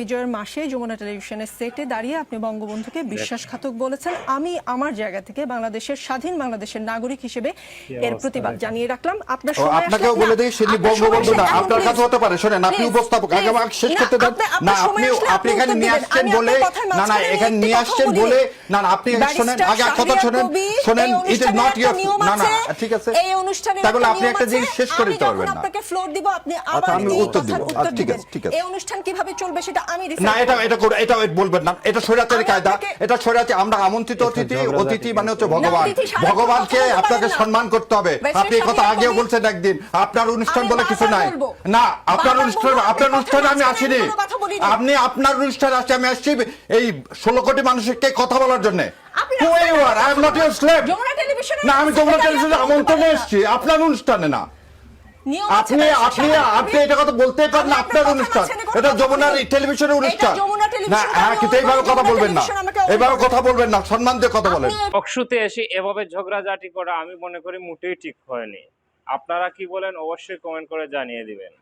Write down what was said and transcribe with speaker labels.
Speaker 1: বিজয়ের মাসে যমুনা টেলিভিশনের সেটে দাঁড়িয়ে আপনি বঙ্গবন্ধুকে বিশ্বাসঘাতক বলেছেন। আমি আমার জায়গা থেকে বাংলাদেশের স্বাধীন বাংলাদেশের নাগরিক হিসেবে এর প্রতিবাদ জানিয়ে রাখলাম। আপনার সময়
Speaker 2: আপনাকেও বলে দিই সেটি বঙ্গবন্ধু না আপনার কাছে হতে পারে শোনেন আপনি উপস্থাপক আগে আমাকে শেষ করতে দেন। না আপনি আপনি এখানে নিয়ে আসছেন বলে না না এখানে নিয়ে আসছেন
Speaker 1: বলে।
Speaker 2: না না আপনি শোনেন আগে কথা শোনেন শোনেন ইট ইজ নট
Speaker 1: নিয়ম
Speaker 2: না না ঠিক আছে।
Speaker 1: এই অনুষ্ঠানের
Speaker 2: তাহলে আপনি একটা জিনিস শেষ করে দিতে পারবেন না।
Speaker 1: আপনাকে ফ্লোর দিব আপনি
Speaker 2: আচ্ছা,
Speaker 1: আবার
Speaker 2: আমি উত্তর দিব। আচ্ছা, ঠিক আছে, ঠিক আছে।
Speaker 1: এই অনুষ্ঠান কীভাবে চলবে সেটা আমি
Speaker 2: না এটা এটা করে এটা বলবেন না। এটা স্বৈরাচারী কায়দা এটা স্বৈরাচারী আমরা আমন্ত্রিত অতিথি অতিথি মানে হচ্ছে ভগবান। ভগবানকে আপনাকে সম্মান করতে হবে। আপনি এই কথা আগেও বলছেন একদিন। আপনার অনুষ্ঠান
Speaker 1: আমি
Speaker 2: বলে কিছু নাই। না আপনার অনুষ্ঠান আপনার অনুষ্ঠানে আমি আসিনি। আপনি আপনার অনুষ্ঠানে আসছি আমি আসছি। এই ষোলো কোটি মানুষকে কথা বলার জন্য?
Speaker 1: আপনি
Speaker 2: Who
Speaker 1: রাস্তায়
Speaker 2: you are? I am not your slave.
Speaker 1: Jamuna টেলিভিশনে
Speaker 2: না আমি যমুনা টেলিভিশনে আমন্ত্রণে এসেছি আপনার অনুষ্ঠানে না। আপনি আপনি আপনি এটা কথা বলতে পারেন আপনার অনুষ্ঠান। এটা যমুনার টেলিভিশনের অনুষ্ঠান। না হ্যাঁ কিন্তু এইভাবে কথা বলবেন না। এইভাবে কথা বলবেন না সম্মান দিয়ে কথা বলেন।
Speaker 3: অক্ষুতে এসে এভাবে ঝগড়াঝাটি করা আমি মনে করি মোটেই ঠিক হয়নি। আপনারা কি বলেন অবশ্যই কমেন্ট করে জানিয়ে দিবেন।